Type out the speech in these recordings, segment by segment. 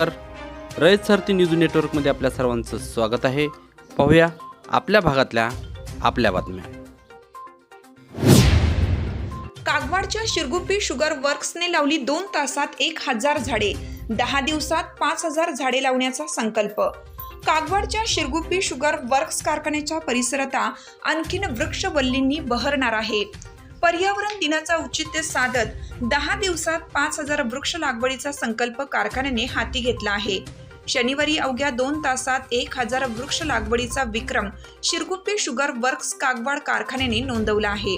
तर रयत सारथी न्यूज नेटवर्कमध्ये आपल्या सर्वांचं स्वागत आहे. पाहूया आपल्या भागातल्या आपल्या बातम्या. कागवाडच्या शिरगुप्पी शुगर वर्क्सने लावली दोन तासात एक हजार झाडे. दहा दिवसात पाच हजार झाडे लावण्याचा संकल्प. कागवाडच्या शिरगुप्पी शुगर वर्क्स कारखान्याच्या परिसरात आणखीन वृक्षवल्लींनी बहरणार आहे. पर्यावरण दिनाचा औचित्य साधत दहा दिवसात पाच हजार वृक्ष लागवडीचा संकल्प कारखान्याने हाती घेतला आहे. शनिवारी अवघ्या दोन तासात एक हजार वृक्ष लागवडीचा विक्रम शिरगुप्पी शुगर वर्क्स कागवाड कारखान्याने नोंदवला आहे.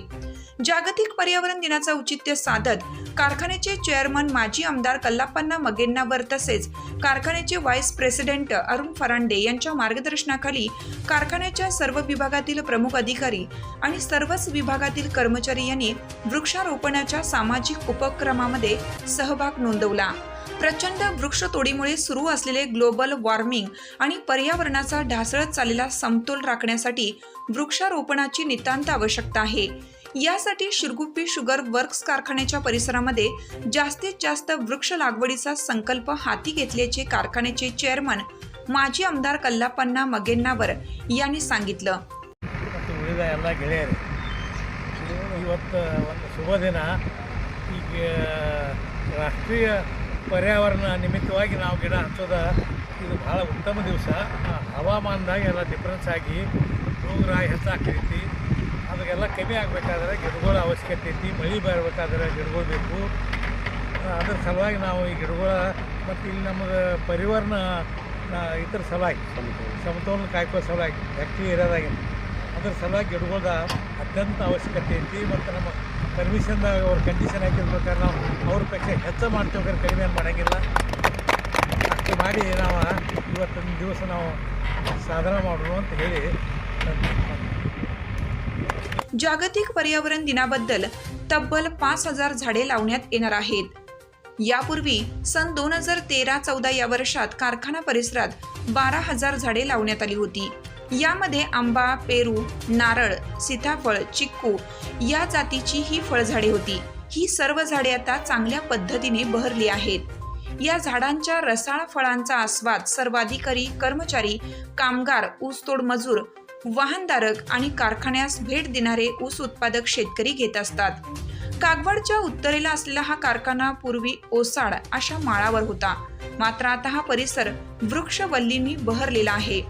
जागतिक पर्यावरण दिनाचा औचित्य साधत कारखान्याचे चेअरमन माजी आमदार कल्लाप्पांना मगेन्नावर तसेच कारखान्याचे व्हाईस प्रेसिडेंट अरुण फरांडे यांच्या मार्गदर्शनाखाली कारखान्याच्या सर्व विभागातील प्रमुख अधिकारी आणि सर्वच विभागातील कर्मचारी यांनी वृक्षारोपणाच्या सामाजिक उपक्रमामध्ये सहभाग नोंदवला. प्रचंड वृक्षतोडीमुळे सुरू असलेले ग्लोबल वॉर्मिंग आणि पर्यावरणाचा ढासळत चाललेला समतोल राखण्यासाठी वृक्षारोपणाची नितांत आवश्यकता आहे. यासाठी शिरगुप्पी शुगर वर्क्स कारखान्याच्या परिसरामध्ये जास्तीत जास्त वृक्ष लागवडीचा संकल्प हाती घेतल्याचे कारखान्याचे चेअरमन माजी आमदार कल्लापन्ना मगेन्नावर यांनी सांगितलं ಮತ್ತು ಉಳಿದ ಎಲ್ಲ ಗೆಳೆಯರು ಇದು ಇವತ್ತು ಒಂದು ಶುಭ ದಿನ ಈಗ ರಾಷ್ಟ್ರೀಯ ಪರ್ಯಾವರಣ ನಿಮಿತ್ತವಾಗಿ ನಾವು ಗಿಡ ಹಚ್ಚೋದ ಇದು ಭಾಳ ಉತ್ತಮ ದಿವಸ ಹವಾಮಾನದಾಗ ಎಲ್ಲ ಡಿಫ್ರೆನ್ಸ್ ಆಗಿ ರೋಗರ ಹೆಚ್ಚಾಗ್ತೈತಿ ಅದಕ್ಕೆಲ್ಲ ಕಮ್ಮಿ ಆಗಬೇಕಾದ್ರೆ ಗಿಡಗಳ ಅವಶ್ಯಕತೆ ಐತಿ ಮಳೆ ಬರಬೇಕಾದ್ರೆ ಗಿಡಗಳು ಬೇಕು. ಅದ್ರ ಸಲುವಾಗಿ ನಾವು ಈ ಗಿಡಗಳ ಮತ್ತು ಇಲ್ಲಿ ನಮ್ಮದು ಪರಿವಾರನ ಇದ್ರ ಸಲುವಾಗಿ ಸಮತೋಲನ. ಕಾಯ್ಕೋ ಸಲುವಾಗಿ ಫ್ಯಾಕ್ಟ್ರಿ ಏರಿಯಾದಾಗಿನ ಅದ್ರ ಸಲುವಾಗಿ ಗಿಡಗಳ್ದ ಅತ್ಯಂತ ಅವಶ್ಯಕತೆ ಐತಿ ಮತ್ತು ನಮ್ಮ ಪರ್ಮಿಷನ್ದಾಗ ಅವ್ರ ಕಂಡೀಷನ್ ಹಾಕಿರ್ಬೇಕಾದ್ರೆ ನಾವು ಅವ್ರ ಪಕ್ಷ ಹೆಚ್ಚು ಮಾಡ್ತೇವೆ ಕಡಿಮೆ ಏನು ಮಾಡೋಂಗಿಲ್ಲ. ಅಷ್ಟು ಮಾಡಿ ನಾವು ಇವತ್ತೊಂದು ದಿವಸ ನಾವು ಸಾಧನೆ ಮಾಡೋಣ ಅಂತ ಹೇಳಿ. जागतिक पर्यावरण दिनाबद्दल तब्बल पाच हजार झाडे लावण्यात येणार आहेत. यापूर्वी सन दोन हजार तेरा चौदा या वर्षात कारखाना परिसरात बारा हजार झाडे लावण्यात आली होती. यामध्ये आंबा पेरू नारळ सीताफळ चिक्कू या जातीची ही फळझाडे होती. ही सर्व झाडे आता चांगल्या पद्धतीने बहरली आहेत. या झाडांच्या रसाळ फळांचा आस्वाद सर्वाधिकारी कर्मचारी कामगार ऊसतोड मजूर वाहनधारक आणि कारखान्यास भेट देणारे ऊस उत्पादक शेतकरी घेत असतात. कागवाडच्या उत्तरेला असलेला हा कारखाना पूर्वी ओसाड अशा माळावर होता. मात्र आता हा परिसर वृक्षवल्लींनी बहरलेला आहे.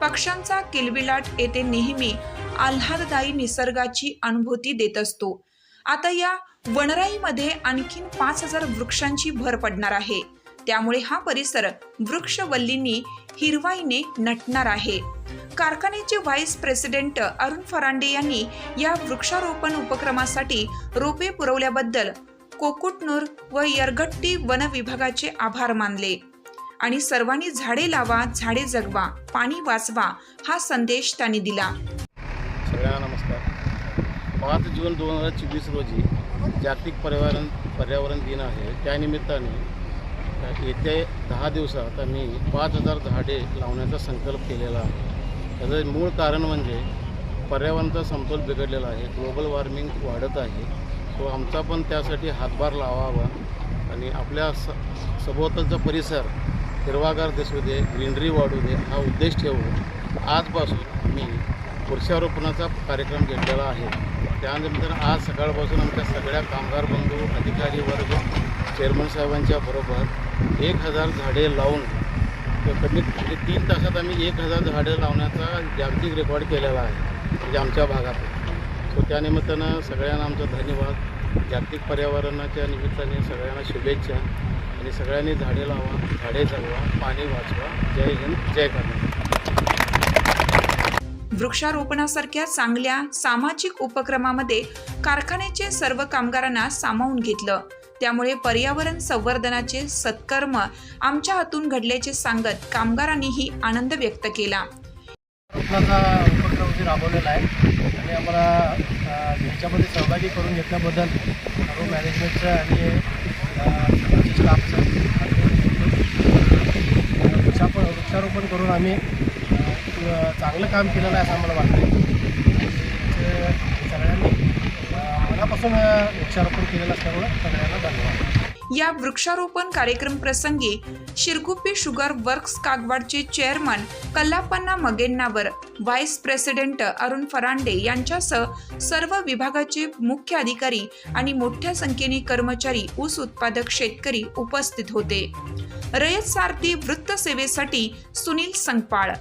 पक्ष्यांचा किलबिलाट येथे नेहमी आल्हाददायी निसर्गाची अनुभूती देत असतो. आता या वनराईमध्ये आणखीन पाच हजार वृक्षांची भर पडणार आहे. त्यामुळे हा परिसर वृक्षवल्लींनी हिरवाईने नटणार आहे. कारखान्याचे व्हाईस प्रेसिडेंट अरुण फरांडे यांनी या वृक्षारोपण उपक्रमासाठी रोपे पुरवल्याबद्दल कोकुटनूर व यरगट्टी वन विभागाचे आभार मानले. आणि सर्वांनी झाडे लावा झाडे जगवा पाणी वाचवा हा संदेश त्यांनी दिला. सगळ्यांना नमस्कार. पाच जून दोन हजार चोवीस रोजी जागतिक पर्यावरण पर्यावरण दिन आहे. त्यानिमित्ताने येत्या दहा दिवसात आम्ही पाच हजार झाडे लावण्याचा संकल्प केलेला आहे. त्याचं मूळ कारण म्हणजे पर्यावरणाचा समतोल बिघडलेला आहे ग्लोबल वॉर्मिंग वाढत आहे. तो आमचा पण त्यासाठी हातभार लावावा आणि आपल्या स सभोवतालचा परिसर हिरवागार दिसू दे ग्रीनरी वाढू दे हा उद्देश ठेवून आजपासून मी वृक्षारोपणाचा कार्यक्रम घेतलेला आहे. त्यानंतर आज सकाळपासून आमच्या सगळ्या कामगार बंधू अधिकारी वर्ग चेअरमन साहेबांच्या बरोबर एक हजार झाडे लावून कमीत म्हणजे तीन तासात आम्ही एक हजार झाडं लावण्याचा जागतिक रेकॉर्ड केलेला आहे. म्हणजे आमच्या भागात सो त्यानिमित्तानं सगळ्यांना आमचा धन्यवाद. जागतिक पर्यावरणाच्या निमित्ताने सगळ्यांना शुभेच्छा. आणि सगळ्यांनी झाडे लावा झाडे जगवा पाणी वाचवा. जय हिंद जय कर्नाटक. वृक्षारोपणासारख्या चांगल्या सामाजिक उपक्रमामध्ये कारखान्याचे सर्व कामगारांना सामावून घेतलं. त्यामुळे पर्यावरण संवर्धनाचे सत्कर्म आमच्या हातून घडल्याचे सांगत कामगारांनीही आनंद व्यक्त केला. उपक्रम राबवलेला आहे आणि आम्हाला ह्याच्यामध्ये सहभागी करून घेतल्याबद्दल सर्व मॅनेजमेंटचं आणि स्टाफचं वृक्षाप वृक्षारोपण करून आम्ही चांगलं काम केलेलं आहे असं आम्हाला वाटतं सगळ्यांनी मनापासून वृक्षारोपण केलेलं असल्यामुळे सगळ्यांना धन्यवाद. या वृक्षारोपण कार्यक्रम प्रसंगी Shirguppi sugar works कागवाडचे chairman Kallapanna Magennavar vice president Arun Pharande यांच्यासह सर्व विभागाचे मुख्य अधिकारी आणि मोठ्या संख्येने कर्मचारी ऊस उत्पादक शेतकरी उपस्थित होते. रयत सारथी वृत्तसेवेसाठी सुनील संगपाळ.